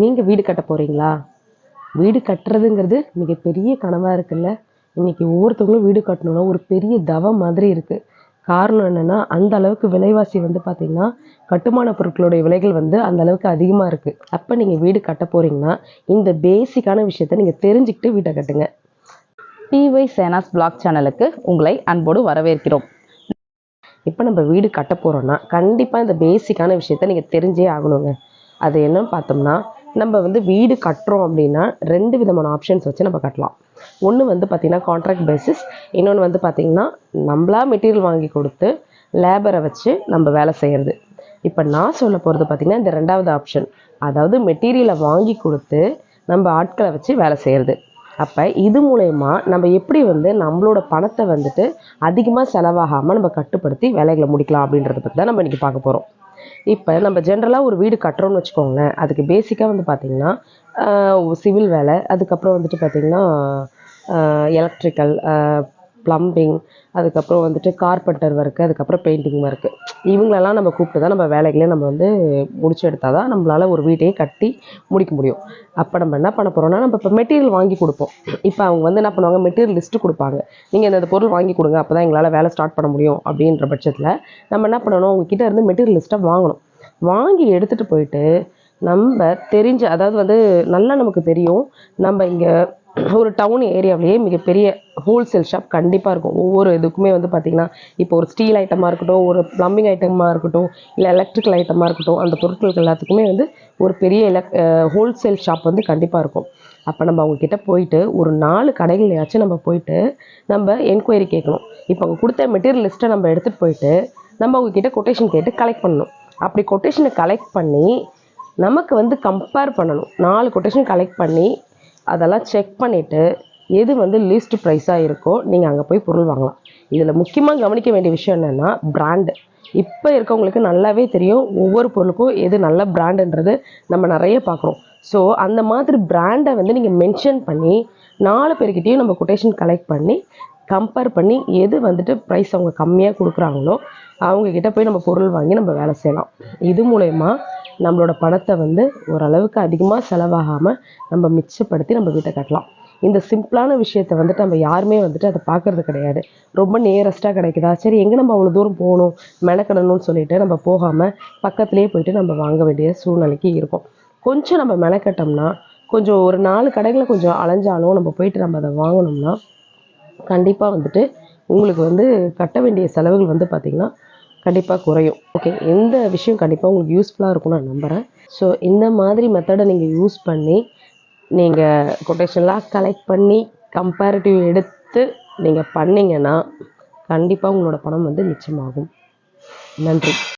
நீங்கள் வீடு கட்ட போகிறீங்களா வீடு கட்டுறதுங்கிறது மிகப்பெரிய கனவாக இருக்குல்ல. இன்னைக்கு ஒவ்வொருத்தவங்களும் வீடு கட்டணும்னா ஒரு பெரிய தவம் மாதிரி இருக்குது காரணம் என்னென்னா அந்த அளவுக்கு விலைவாசி வந்து பார்த்திங்கன்னா கட்டுமான பொருட்களுடைய விலைகள் வந்து அந்த அளவுக்கு அதிகமாக இருக்குது அப்போ நீங்கள் வீடு கட்ட போகிறீங்கன்னா இந்த பேசிக்கான விஷயத்த நீங்கள் தெரிஞ்சுக்கிட்டு வீட்டை கட்டுங்க. டிஒய் சேனாஸ் பிளாக் சேனலுக்கு உங்களை அன்போடு வரவேற்கிறோம். இப்போ நம்ம வீடு கட்ட போகிறோம்னா கண்டிப்பாக இந்த பேசிக்கான விஷயத்த நீங்கள் தெரிஞ்சே ஆகணுங்க. அது என்னன்னு பார்த்தோம்னா நம்ம வந்து வீடு கட்டுறோம் அப்படின்னா ரெண்டு விதமான ஆப்ஷன்ஸ் வச்சு நம்ம கட்டலாம். ஒன்று வந்து பார்த்திங்கன்னா கான்ட்ராக்ட் பேசிஸ் இன்னொன்று வந்து பார்த்திங்கன்னா நம்மளா மெட்டீரியல் வாங்கி கொடுத்து லேபரை வச்சு நம்ம வேலை செய்கிறது இப்போ நான் சொல்ல போகிறது பார்த்திங்கன்னா இந்த ரெண்டாவது ஆப்ஷன் அதாவது மெட்டீரியலை வாங்கி கொடுத்து நம்ம ஆட்களை வச்சு வேலை செய்கிறது அப்போ இது மூலயமா நம்ம எப்படி வந்து நம்மளோட பணத்தை வந்துட்டு அதிகமாக செலவாகாமல் நம்ம கட்டுப்படுத்தி வேலைகளை முடிக்கலாம் அப்படின்றத பற்றி தான் நம்ம இன்றைக்கி பார்க்க போகிறோம் இப்போ நம்ம ஜென்ரலாக ஒரு வீடு கட்டுறோம்னு வச்சுக்கோங்களேன். அதுக்கு பேசிக்காக வந்து பார்த்திங்கன்னா சிவில் வேலை. அதுக்கப்புறம் வந்துட்டு பார்த்திங்கன்னா எலக்ட்ரிக்கல் ப்ளம்பிங் அதுக்கப்புறம் வந்துட்டு கார்பெண்டர் ஒர்க்கு அதுக்கப்புறம் பெயிண்டிங் ஒர்க்கு இவங்களெல்லாம் நம்ம கூப்பிட்டு தான் நம்ம வேலைகளை நம்ம வந்து முடிச்சு எடுத்தால் தான் நம்மளால் ஒரு வீட்டையே கட்டி முடிக்க முடியும். அப்போ நம்ம என்ன பண்ண போகிறோம்னா நம்ம இப்போ மெட்டீரியல் வாங்கி கொடுப்போம். இப்போ அவங்க வந்து என்ன பண்ணுவாங்க மெட்டீரியல் லிஸ்ட்டு கொடுப்பாங்க. நீங்கள் இந்த பொருள் வாங்கி கொடுங்க அப்போ தான் எங்களால் வேலை ஸ்டார்ட் பண்ண முடியும் அப்படின்ற பட்சத்தில் நம்ம என்ன பண்ணணும் உங்ககிட்ட இருந்து மெட்டீரியல் லிஸ்ட்டை வாங்கணும். வாங்கி எடுத்துகிட்டு போயிட்டு நம்ம தெரிஞ்ச அதாவது வந்து நல்லா நமக்கு தெரியும் நம்ம இங்கே ஒரு டவுன் ஏரியாவிலேயே மிகப்பெரிய ஹோல்சேல் ஷாப் கண்டிப்பாக இருக்கும். ஒவ்வொரு இதுக்குமே வந்து பார்த்திங்கன்னா இப்போ ஒரு ஸ்டீல் ஐட்டமாக இருக்கட்டும் ஒரு ப்ளம்பிங் ஐட்டமாக இருக்கட்டும் இல்லை எலக்ட்ரிக்கல் ஐட்டமாக இருக்கட்டும் அந்த பொருட்களுக்கு எல்லாத்துக்குமே வந்து ஒரு பெரிய எலக் ஹோல்சேல் ஷாப் வந்து கண்டிப்பாக இருக்கும். அப்போ நம்ம அவங்கக்கிட்ட போயிட்டு ஒரு நாலு கடைகள்லையாச்சும் நம்ம போயிட்டு நம்ம என்கொயரி கேட்கணும். இப்போ அவங்க கொடுத்த மெட்டீரியல் லிஸ்ட்டை நம்ம எடுத்துகிட்டு போயிட்டு நம்ம அவங்கக்கிட்ட கொட்டேஷன் கேட்டு கலெக்ட் பண்ணணும். அப்படி கொட்டேஷனை கலெக்ட் பண்ணி நமக்கு வந்து கம்பேர் பண்ணணும். நாலு கொட்டேஷன் கலெக்ட் பண்ணி அதெல்லாம் செக் பண்ணிவிட்டு எது வந்து லீஸ்ட் ப்ரைஸாக இருக்கோ நீங்கள் அங்கே போய் பொருள் வாங்கலாம். இதில் முக்கியமாக கவனிக்க வேண்டிய விஷயம் என்னென்னா பிராண்டு இப்போ இருக்கவங்களுக்கு நல்லாவே தெரியும் ஒவ்வொரு பொருளுக்கும் எது நல்ல பிராண்டுன்றது நம்ம நிறைய பார்க்குறோம். ஸோ அந்த மாதிரி பிராண்டை வந்து நீங்கள் மென்ஷன் பண்ணி நாலு பேர்கிட்டையும் நம்ம கொட்டேஷன் கலெக்ட் பண்ணி கம்பேர் பண்ணி எது வந்துட்டு ப்ரைஸ் அவங்க கம்மியாக கொடுக்குறாங்களோ அவங்கக்கிட்ட போய் நம்ம பொருள் வாங்கி நம்ம வேலை செய்யலாம். இது மூலயமா நம்மளோட பணத்தை வந்து ஓரளவுக்கு அதிகமாக செலவாகாமல் நம்ம மிச்சப்படுத்தி நம்ம வீட்டை கட்டலாம். இந்த சிம்பிளான விஷயத்தை வந்துட்டு நம்ம யாருமே வந்துட்டு அதை பார்க்கறது கிடையாது. ரொம்ப நியரஸ்ட்டாக கிடைக்குதா? சரி எங்கே நம்ம அவ்வளோ தூரம் போகணும்? மெனக்கிடணும்னு சொல்லிட்டு நம்ம போகாமல் பக்கத்துலேயே போயிட்டு நம்ம வாங்க வேண்டிய சூழ்நிலைக்கு இருக்கும். கொஞ்சம் நம்ம மெனக்கட்டோம்னா கொஞ்சம் ஒரு நாலு கடைகளை கொஞ்சம் அலைஞ்சாலும் நம்ம போயிட்டு நம்ம அதை வாங்கினோம்னா கண்டிப்பாக வந்துட்டு உங்களுக்கு வந்து கட்ட வேண்டிய செலவுகள் வந்து பார்த்திங்கன்னா கண்டிப்பாக குறையும். ஓகே எந்த விஷயம் கண்டிப்பாக உங்களுக்கு யூஸ்ஃபுல்லாக இருக்கும்னு நான் நம்புகிறேன் ஸோ இந்த மாதிரி மெத்தடை நீங்கள் யூஸ் பண்ணி நீங்கள் கொட்டேஷன்லாம் கலெக்ட் பண்ணி கம்பேரிட்டிவ் எடுத்து நீங்கள் பண்ணிங்கன்னா கண்டிப்பாக உங்களோட பணம் வந்து மிச்சமாகும். நன்றி.